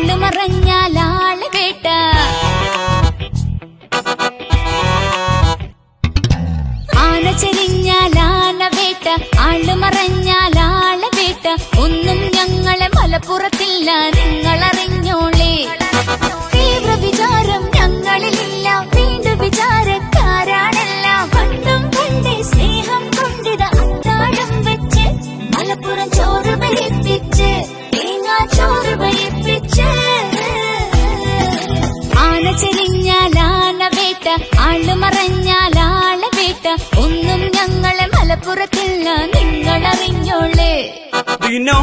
ആൾ മറഞ്ഞാൽ ആൾ വേട്ട ആന ചെരിഞ്ഞാൽ ആന വേട്ട. ആന വേട്ട ആള് മറഞ്ഞാൽ ആള് വേട്ട ഒന്നും ഞങ്ങളെ മലപ്പുറത്തില്ല നിങ്ങൾ അറിഞ്ഞോളേ Do you know?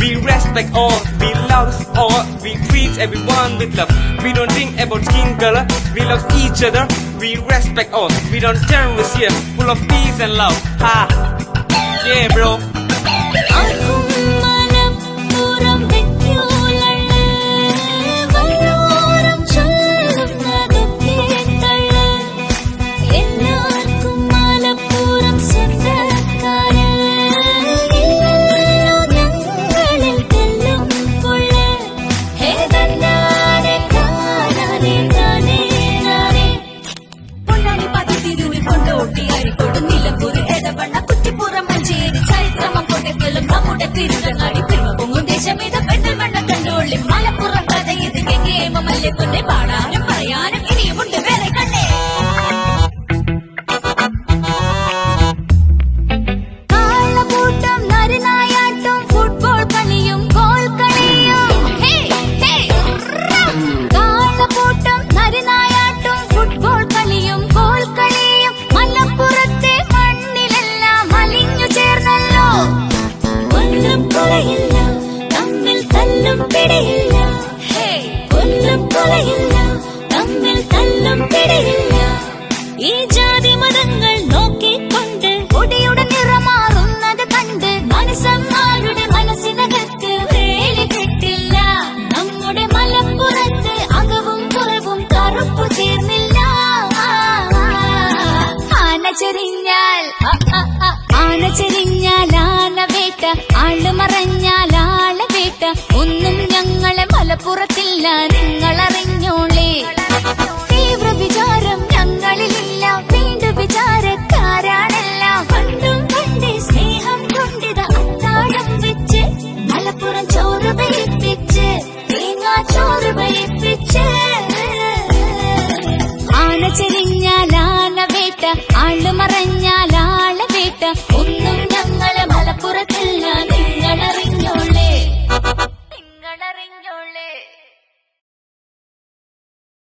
We respect all, we love all, we treat everyone with love. We don't think about skin color, we love each other. We respect all, we don't terrorists here, full of peace and love. Ha! Yeah, bro. లేకపోతే ജാതി മതങ്ങൾ നോക്കിക്കൊണ്ട് കൊടിയുടെ നിറമാറുന്നത് കണ്ട് ആരുടെ മനസ്സിനകത്ത് വേലി കെട്ടില്ല. നമ്മുടെ മലപ്പുറത്ത് അകവും കുറവും കറുപ്പ് ചേർന്നില്ല ആന ചെരിഞ്ഞാൽ ആൾ മറഞ്ഞാൽ ആൾ വേട്ട. ഒന്നും ഞങ്ങളെ മലപ്പുറത്തില്ല.